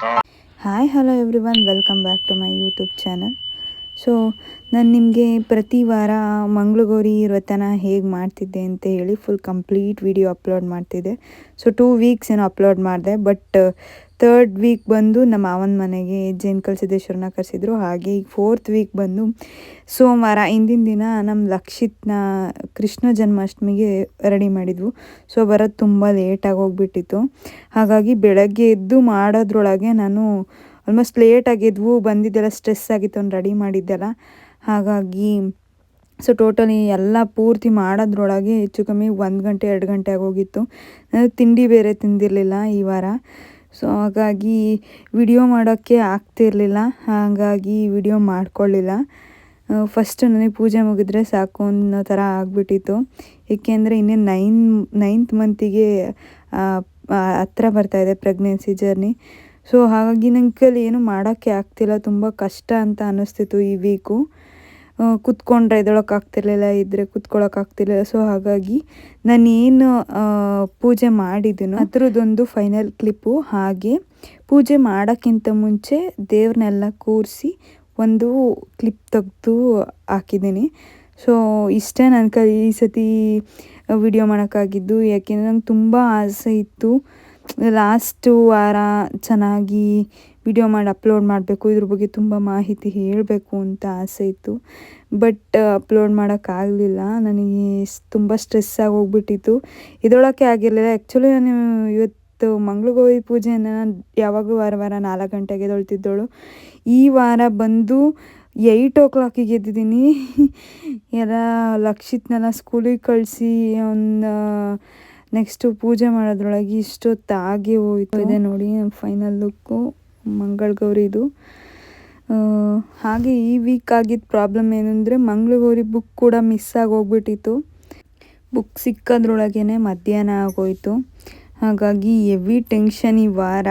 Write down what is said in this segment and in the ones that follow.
Hi hello everyone welcome back to my YouTube channel so ನಾನು ನಿಮಗೆ ಪ್ರತಿ ವಾರ ಮಂಗಳಗೌರಿ ವ್ರತನ ಹೇಗೆ ಮಾಡ್ತಿದ್ದೆ ಅಂತ ಹೇಳಿ ಫುಲ್ ಕಂಪ್ಲೀಟ್ ವಿಡಿಯೋ ಅಪ್ಲೋಡ್ ಮಾಡ್ತಿದ್ದೆ. ಸೊ ಟೂ ವೀಕ್ಸ್ ಏನು ಅಪ್ಲೋಡ್ ಮಾಡಿದೆ ಬಟ್ ತರ್ಡ್ ವೀಕ್ ಬಂದು ನಮ್ಮ ಮಾವನ ಮನೆಗೆ ಜೇನ್ಕಲ್ ಸಿದ್ದೇಶ್ವರನ ಕರೆಸಿದ್ರು. ಹಾಗೆ ಈಗ ಫೋರ್ತ್ ವೀಕ್ ಬಂದು ಸೋಮವಾರ, ಇಂದಿನ ದಿನ ನಮ್ಮ ಲಕ್ಷಿತ್ನ ಕೃಷ್ಣ ಜನ್ಮಾಷ್ಟಮಿಗೆ ರೆಡಿ ಮಾಡಿದ್ವು. ಸೊ ಬರೋದು ತುಂಬ ಲೇಟಾಗಿ ಹೋಗ್ಬಿಟ್ಟಿತ್ತು. ಹಾಗಾಗಿ ಬೆಳಗ್ಗೆ ಎದ್ದು ಮಾಡೋದ್ರೊಳಗೆ ನಾನು ಆಲ್ಮೋಸ್ಟ್ ಲೇಟ್ ಆಗಿದ್ವು ಬಂದಿದ್ದೆಲ್ಲ ಸ್ಟ್ರೆಸ್ ಆಗಿತ್ತು, ಅವ್ನು ರೆಡಿ ಮಾಡಿದ್ದೆಲ್ಲ. ಹಾಗಾಗಿ ಸೊ ಟೋಟಲಿ ಎಲ್ಲ ಪೂರ್ತಿ ಮಾಡೋದ್ರೊಳಗೆ ಹೆಚ್ಚು ಕಮ್ಮಿ ಒಂದು ಗಂಟೆ, ಎರಡು ಗಂಟೆ ಆಗೋಗಿತ್ತು ನಾನು ತಿಂಡಿ ಬೇರೆ ತಿಂದಿರಲಿಲ್ಲ ಈ ವಾರ. ಸೊ ಹಾಗಾಗಿ ವಿಡಿಯೋ ಮಾಡೋಕ್ಕೆ ಆಗ್ತಿರಲಿಲ್ಲ. ಹಾಗಾಗಿ ವಿಡಿಯೋ ಮಾಡ್ಕೊಳ್ಳಿಲ್ಲ. ಫಸ್ಟ್ ನನಗೆ ಪೂಜೆ ಮುಗಿದ್ರೆ ಸಾಕು ಅನ್ನೋ ಥರ ಆಗಿಬಿಟ್ಟಿತ್ತು. ಏಕೆಂದರೆ ಇನ್ನೇನು ನೈನ್ ನೈನ್ತ್ ಮಂತಿಗೆ ಹತ್ರ ಬರ್ತಾಯಿದೆ ಪ್ರೆಗ್ನೆನ್ಸಿ ಜರ್ನಿ ಸೊ ಹಾಗಾಗಿ ನನ್ನ ಕೈಲಿ ಏನೂ ಮಾಡೋಕ್ಕೆ ಆಗ್ತಿಲ್ಲ. ತುಂಬ ಕಷ್ಟ ಅಂತ ಅನ್ನಿಸ್ತಿತ್ತು ಈ ವೀಕು ಕುತ್ಕೊಂಡ್ರೆ ಎದ್ದೇಳೋಕ್ಕಾಗ್ತಿರ್ಲಿಲ್ಲ ಇದ್ದರೆ ಆಗ್ತಿರ್ಲಿಲ್ಲ. ಸೊ ಹಾಗಾಗಿ ನಾನೇನು ಪೂಜೆ ಮಾಡಿದ್ದೀನೋ ಅದರದ್ದೊಂದು ಫೈನಲ್ ಕ್ಲಿಪ್ಪು ಹಾಗೆ ಪೂಜೆ ಮಾಡೋಕ್ಕಿಂತ ಮುಂಚೆ ದೇವ್ರನ್ನೆಲ್ಲ ಕೂರಿಸಿ ಒಂದು ಕ್ಲಿಪ್ ತೆಗೆದು ಹಾಕಿದ್ದೀನಿ. ಸೊ ಇಷ್ಟೇ ನನ್ನ ಕೈ ಈ ಸತಿ ವಿಡಿಯೋ ಮಾಡೋಕ್ಕಾಗಿದ್ದು. ಯಾಕೆಂದರೆ ನಂಗೆ ತುಂಬ ಆಸೆ ಇತ್ತು. ಲಾಸ್ಟು ವಾರ ಚೆನ್ನಾಗಿ ವಿಡಿಯೋ ಮಾಡಿ ಅಪ್ಲೋಡ್ ಮಾಡಬೇಕು, ಇದ್ರ ಬಗ್ಗೆ ತುಂಬ ಮಾಹಿತಿ ಹೇಳಬೇಕು ಅಂತ ಆಸೆ ಇತ್ತು. ಬಟ್ ಅಪ್ಲೋಡ್ ಮಾಡೋಕ್ಕಾಗಲಿಲ್ಲ ನನಗೆ ತುಂಬ ಸ್ಟ್ರೆಸ್ ಆಗಿ ಹೋಗ್ಬಿಟ್ಟಿತ್ತು ಆಗಿರಲಿಲ್ಲ. ಆ್ಯಕ್ಚುಲಿ ನಾನು ಇವತ್ತು ಮಂಗಳಗೌರಿ ಪೂಜೆಯನ್ನು ನಾನು ಯಾವಾಗಲೂ ವಾರ ವಾರ ನಾಲ್ಕು ಗಂಟೆಗೆ ಎದ್ದೊಳ್ತಿದ್ದಳು. ಈ ವಾರ ಬಂದು ಏಯ್ಟ್ ಓ ಕ್ಲಾಕಿಗೆ ಎದ್ದಿದ್ದೀನಿ. ಎಲ್ಲ ಲಕ್ಷಿತ್ನೆಲ್ಲ ಸ್ಕೂಲಿಗೆ ಕಳಿಸಿ, ಒಂದು ನೆಕ್ಸ್ಟು ಪೂಜೆ ಮಾಡೋದ್ರೊಳಗೆ ಇಷ್ಟೊತ್ತಾಗಿ ಹೋಯ್ತು. ಇದೆ ನೋಡಿ ಫೈನಲ್ ಲುಕ್ಕು ಮಂಗಳ ಗೌರಿದು ಹಾಗೆ ಈ ವೀಕ್ ಆಗಿದ್ದ ಪ್ರಾಬ್ಲಮ್ ಏನಂದರೆ ಮಂಗಳಗೌರಿ ಬುಕ್ ಕೂಡ ಮಿಸ್ ಆಗಿ ಹೋಗ್ಬಿಟ್ಟಿತ್ತು. ಬುಕ್ ಸಿಕ್ಕದ್ರೊಳಗೇ ಮಧ್ಯಾಹ್ನ ಆಗೋಯ್ತು. ಹಾಗಾಗಿ ಎವಿ ಟೆನ್ಷನ್ ಈ ವಾರ.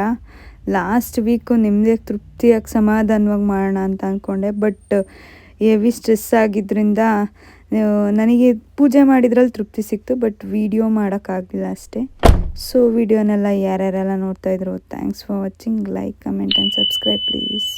ಲಾಸ್ಟ್ ವೀಕು ನಿಮ್ಮದೇ ತೃಪ್ತಿಯಾಗಿ ಸಮಾಧಾನವಾಗಿ ಮಾಡೋಣ ಅಂತ ಅಂದ್ಕೊಂಡೆ ಬಟ್ ಎವಿ ಸ್ಟ್ರೆಸ್ ಆಗಿದ್ದರಿಂದ ನನಗೆ ಪೂಜೆ ಮಾಡಿದ್ರಲ್ಲಿ ತೃಪ್ತಿ ಸಿಕ್ತು ಬಟ್ ವಿಡಿಯೋ ಮಾಡೋಕ್ಕಾಗಲಿಲ್ಲ ಅಷ್ಟೇ. ಸೊ ವಿಡಿಯೋನೆಲ್ಲ ಯಾರ್ಯಾರೆಲ್ಲ ನೋಡ್ತಾಯಿದ್ರು thanks for watching like comment and subscribe please